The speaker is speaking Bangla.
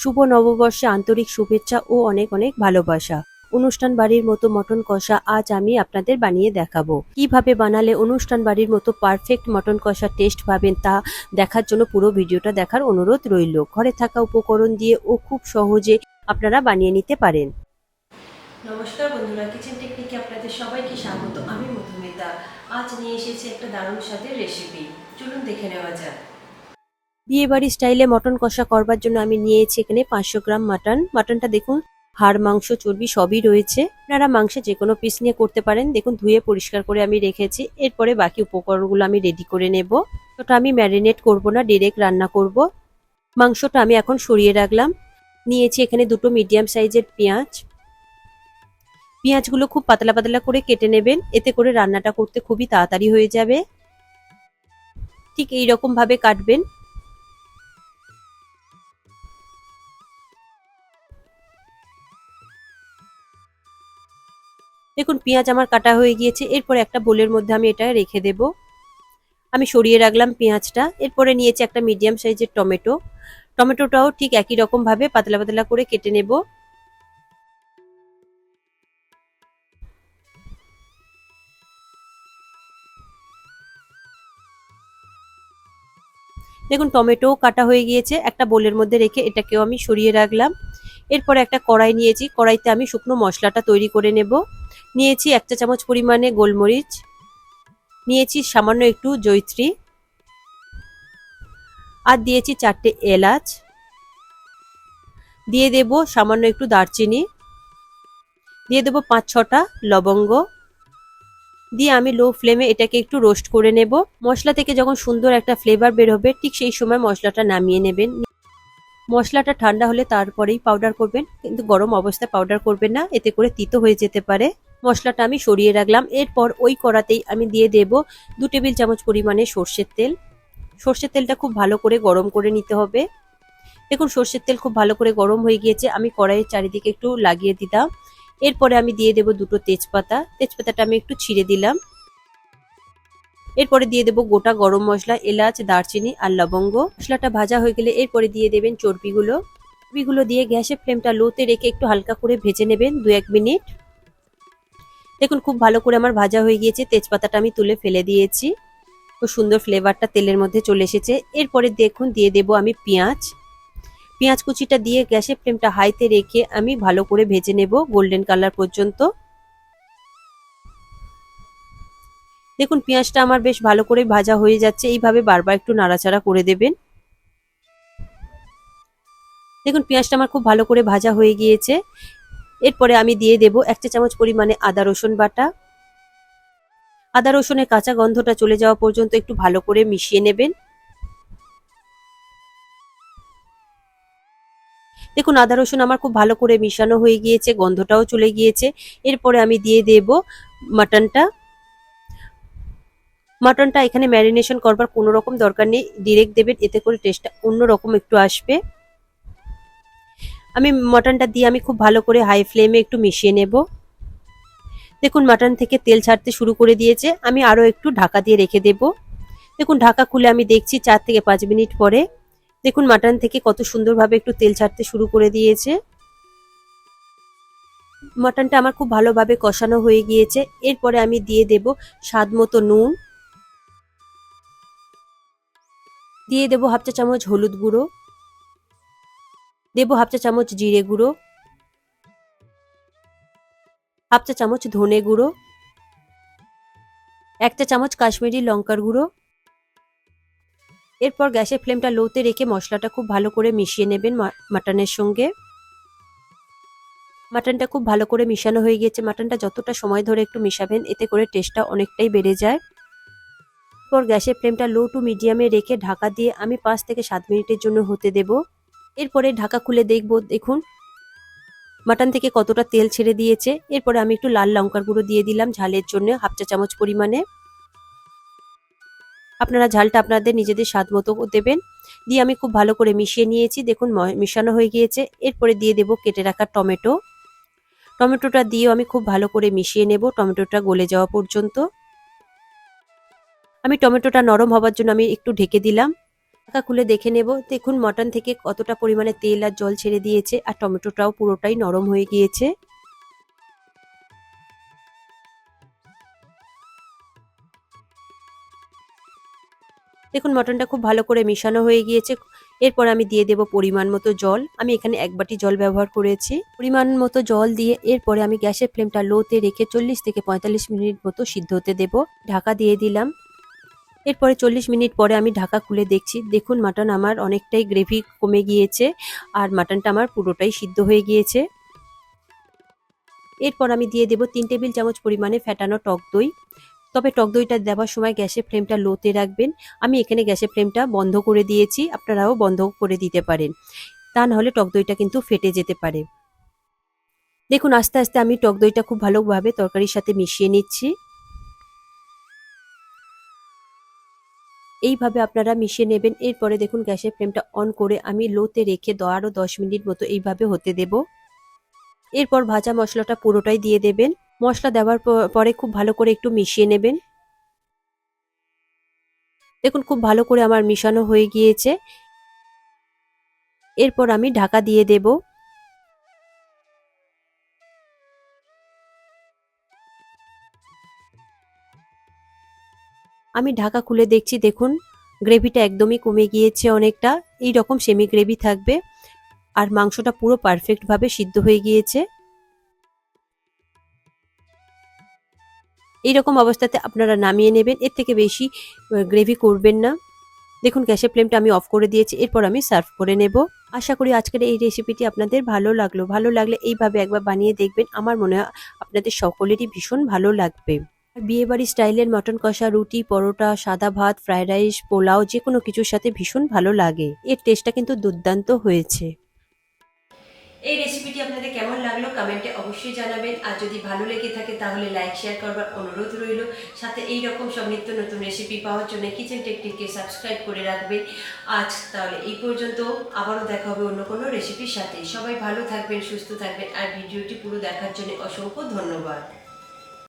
শুভ নববর্ষে আন্তরিক শুভেচ্ছা ও অনেক অনেক ভালোবাসা। অনুষ্ঠান বাড়ির মতো মটন কষা আজ আমি আপনাদের বানিয়ে দেখাবো। কীভাবে বানালে অনুষ্ঠান বাড়ির মতো পারফেক্ট মটন কষা টেস্ট পাবেন তা দেখার জন্য পুরো ভিডিওটা দেখার অনুরোধ রইল। ঘরে থাকা উপকরণ দিয়ে ও খুব সহজে আপনারা বানিয়ে নিতে পারেন। নমস্কার বন্ধুরা কিচেন টেকনিকে আপনাদের সবাইকে স্বাগত। আমি মধুমিতা। আজ নিয়ে এসেছি একটা দারুণ স্বাদের রেসিপি চলুন দেখে নেওয়া যাক। বিয়ে বাড়ি স্টাইলে মটন কষা করবার জন্য আমি নিয়েছি এখানে পাঁচশো গ্রাম মাটন। মাটনটা দেখুন, হাড়, মাংস, চর্বি সবই রয়েছে। আপনারা মাংসে যে কোনো পিস নিয়ে করতে পারেন। দেখুন, ধুয়ে পরিষ্কার করে আমি রেখেছি। এরপরে বাকি উপকরণগুলো আমি রেডি করে নেব। ওটা আমি ম্যারিনেট করব না ডিরেক্ট রান্না করব। মাংসটা আমি এখন সরিয়ে রাখলাম। নিয়েছি এখানে দুটো মিডিয়াম সাইজের পেঁয়াজ। পেঁয়াজগুলো খুব পাতলা পাতলা করে কেটে নেবেন। এতে করে রান্নাটা করতে খুবই তাড়াতাড়ি হয়ে যাবে। ঠিক এই ভাবে কাটবেন। দেখুন, পেঁয়াজ আমার কাটা হয়ে গিয়েছে, এরপরে একটা বোলের মধ্যে আমি এটা রেখে দেব। আমি সরিয়ে রাখলাম পেঁয়াজটা, এরপরে নিয়েছি একটা মিডিয়াম সাইজের টমেটো। টমেটোটাও ঠিক একই রকম ভাবে পাতলা পাতলা করে কেটে নেব। দেখুন টমেটো কাটা হয়ে গিয়েছে, একটা বোলের মধ্যে রেখে এটাকেও আমি সরিয়ে রাখলাম। এরপরে একটা কড়াই নিয়েছি, কড়াইতে আমি শুকনো মশলাটা তৈরি করে নেব। নিয়েছি এক চা চামচ পরিমাণে গোলমরিচ। নিয়েছি সামান্য একটু জৈত্রী আর দিয়েছি চারটে এলাচ। দিয়ে দেব সামান্য একটু দারচিনি। দিয়ে দেব পাঁচ ছটা লবঙ্গ। দিয়ে আমি লো ফ্লেমে এটাকে একটু রোস্ট করে নেব। মশলা থেকে যখন সুন্দর একটা ফ্লেভার বের হবে, ঠিক সেই সময় মশলাটা নামিয়ে নেবেন। মশলাটা ঠান্ডা হলে তারপরেই পাউডার করবেন। কিন্তু গরম অবস্থায় পাউডার করবেন না, এতে করে তিতো হয়ে যেতে পারে। মশলাটা আমি সরিয়ে রাখলাম। এরপর ওই কড়াতেই আমি দিয়ে দেব দু টেবিল চামচ পরিমাণে সর্ষের তেল। সর্ষের তেলটা খুব ভালো করে গরম করে নিতে হবে। দেখুন, সর্ষের তেল খুব ভালো করে গরম হয়ে গিয়েছে। আমি কড়াইয়ের চারিদিকে একটু লাগিয়ে দিতাম এরপরে আমি দিয়ে দেব দুটো তেজপাতা। তেজপাতাটা আমি একটু ছিঁড়ে দিলাম। এরপরে দিয়ে দেব গোটা গরম মশলা, এলাচ, দারচিনি আর লবঙ্গ। মশলাটা ভাজা হয়ে গেলে এরপরে দিয়ে দেবেন চর্বিগুলো। চর্বিগুলো দিয়ে গ্যাসের ফ্লেমটা লোতে রেখে একটু হালকা করে ভেজে নেবেন দু এক মিনিট। দেখুন, খুব ভালো করে আমার ভাজা হয়ে গিয়েছে। তেজপাতাটা আমি তুলে ফেলে দিয়েছি। খুব সুন্দর ফ্লেভারটা তেলের মধ্যে চলে এসেছে। এরপরে দেখুন, দিয়ে দেব আমি পেঁয়াজ। পেঁয়াজ কুচিটা দিয়ে গ্যাসের ফ্লেমটা হাইতে রেখে আমি ভালো করে ভেজে নেব গোল্ডেন কালার পর্যন্ত। দেখুন, পেঁয়াজটা আমার বেশ ভালো করে ভাজা হয়ে যাচ্ছে। এইভাবে বারবার একটু নাড়াচাড়া করে দেবেন। দেখুন, পেঁয়াজটা আমার খুব ভালো করে ভাজা হয়ে গিয়েছে। এরপরে আমি দিয়ে দেব এক চা চামচ পরিমাণে আদা রসুন বাটা। আদা রসুনের কাঁচা গন্ধটা চলে যাওয়া পর্যন্ত একটু ভালো করে মিশিয়ে নেবেন। দেখুন, আদা রসুন আমার খুব ভালো করে মিশানো হয়ে গিয়েছে, গন্ধটাও চলে গিয়েছে। এরপরে আমি দিয়ে দেব মাটনটা। মাটনটা এখানে ম্যারিনেশন করবার কোনো রকম দরকার নেই, ডিরেক্ট দেবেন, এতে করে টেস্টটা অন্যরকম একটু আসবে। আমি মাটনটা দিয়ে আমি খুব ভালো করে হাই ফ্লেমে একটু মিশিয়ে নেব। দেখুন মাটন থেকে তেল ছাড়তে শুরু করে দিয়েছে। আমি আরও একটু ঢাকা দিয়ে রেখে দেব। দেখুন, ঢাকা খুলে আমি দেখছি চার থেকে পাঁচ মিনিট পরে। দেখুন মাটন থেকে কত সুন্দরভাবে একটু তেল ছাড়তে শুরু করে দিয়েছে। মাটনটা আমার খুব ভালোভাবে কষানো হয়ে গিয়েছে। এরপরে আমি দিয়ে দেব স্বাদ মতো নুন। দিয়ে দেবো হাফ চা চামচ হলুদ গুঁড়ো। দেবো হাফ চা চামচ জিরে গুঁড়ো। হাফ চা চামচ ধনে গুঁড়ো। এক চা চামচ কাশ্মীরি লঙ্কার গুঁড়ো। এরপর গ্যাসের ফ্লেমটা লোতে রেখে মশলাটা খুব ভালো করে মিশিয়ে নেবেন মাটনের সঙ্গে। মাটনটা খুব ভালো করে মিশানো হয়ে গিয়েছে। মাটনটা যতটা সময় ধরে একটু মিশাবেন, এতে করে টেস্টটা অনেকটাই বেড়ে যায়। এরপর গ্যাসের ফ্লেমটা লো টু মিডিয়ামে রেখে ঢাকা দিয়ে আমি পাঁচ থেকে সাত মিনিটের জন্য হতে দেব। এরপরে ঢাকা খুলে দেখব, দেখুন। মাটন থেকে কতটা তেল ছেড়ে দিয়েছে। এরপরে আমি একটু লাল লঙ্কার গুঁড়ো দিয়ে দিলাম ঝালের জন্য হাফ চা চামচ পরিমাণে। আপনারা ঝালটা আপনাদের নিজেদের স্বাদ মতো দেবেন। দিয়ে আমি খুব ভালো করে মিশিয়ে নিয়েছি। দেখুন মিশানো হয়ে গিয়েছে। এরপরে দিয়ে দেব কেটে রাখা টমেটো। টমেটোটা দিয়েও আমি খুব ভালো করে মিশিয়ে নেব। টমেটোটা গলে যাওয়া পর্যন্ত। আমি টমেটোটা নরম হবার জন্য আমি একটু ঢেকে দিলাম। ঢাকা খুলে দেখে নেব। দেখুন, মটন থেকে কতটা পরিমাণে তেল আর জল ছেড়ে দিয়েছে আর টমেটোটাও পুরোটাই নরম হয়ে গিয়েছে। দেখুন, মটনটা খুব ভালো করে মিশানো হয়ে গিয়েছে। এরপর আমি দিয়ে দেব পরিমাণ মতো জল। আমি এখানে এক বাটি জল ব্যবহার করেছি। পরিমাণ মতো জল দিয়ে এরপরে আমি গ্যাসের ফ্লেমটা লোতে রেখে চল্লিশ থেকে পঁয়তাল্লিশ মিনিট মতো সিদ্ধ হতে দেব। ঢাকা দিয়ে দিলাম। এরপরে চল্লিশ মিনিট পরে আমি ঢাকা খুলে দেখছি, দেখুন মাটন আমার অনেকটাই গ্রেভি কমে গিয়েছে আর মাটনটা আমার পুরোটাই সিদ্ধ হয়ে গিয়েছে। এরপর আমি দিয়ে দেব তিন টেবিল চামচ পরিমাণে ফ্যাটানো টক দই। তবে টক দইটা দেওয়ার সময় গ্যাসের ফ্লেমটা লোতে রাখবেন। আমি এখানে গ্যাসের ফ্লেমটা বন্ধ করে দিয়েছি, আপনারাও বন্ধ করে দিতে পারেন। তা নাহলে টক দইটা কিন্তু ফেটে যেতে পারে। দেখুন আস্তে আস্তে আমি টক দইটা খুব ভালোভাবে তরকারির সাথে মিশিয়ে নিচ্ছি। এইভাবে আপনারা মিশিয়ে নেবেন। এরপরে দেখুন গ্যাসের ফ্লেমটা অন করে আমি লোতে রেখে আরও দশ মিনিট মতো এইভাবে হতে দেব। এরপর ভাজা মশলাটা পুরোটাই দিয়ে দেবেন। মশলা দেওয়ার পরে খুব ভালো করে একটু মিশিয়ে নেবেন। দেখুন খুব ভালো করে আমার মিশানো হয়ে গিয়েছে। এরপর আমি ঢাকা দিয়ে দেব। আমি ঢাকা খুলে দেখছি, দেখুন, গ্রেভিটা একদমই কমে গিয়েছে অনেকটা। এই রকম সেমি গ্রেভি থাকবে। আর মাংসটা পুরো পারফেক্টভাবে সিদ্ধ হয়ে গিয়েছে। এইরকম অবস্থাতে আপনারা নামিয়ে নেবেন। এর থেকে বেশি গ্রেভি করবেন না। দেখুন, গ্যাসের ফ্লেমটা আমি অফ করে দিয়েছি। এরপর আমি সার্ভ করে নেব। আশা করি আজকের এই রেসিপিটি আপনাদের ভালো লাগল। ভালো লাগলে এইভাবে একবার বানিয়ে দেখবেন। আমার মনে হয় আপনাদের সকলেরই ভীষণ ভালো লাগবে। বিয়েবাড়ি স্টাইলের মটন কষা, রুটি, পরোটা, সাদা ভাত, ফ্রাইড রাইস, পোলাও, যে কোনো কিছুর সাথে ভীষণ ভালো লাগে। এর টেস্টটা কিন্তু দুর্দান্ত হয়েছে। এই রেসিপিটি আপনাদের কেমন লাগল কমেন্টে অবশ্যই জানাবেন। আর যদি ভালো লেগে থাকে তাহলে লাইক শেয়ার করবার অনুরোধ রইল। সাথে এই রকম সব নিত্য নতুন রেসিপি পাওয়ার জন্য কিচেন টেকটিককে সাবস্ক্রাইব করে রাখবেন। আজ তাহলে এই পর্যন্ত। আবারও দেখা হবে অন্য কোনো রেসিপির সাথে। সবাই ভালো থাকবেন, সুস্থ থাকবেন। আর ভিডিওটি পুরো দেখার জন্য অসংখ্য ধন্যবাদ।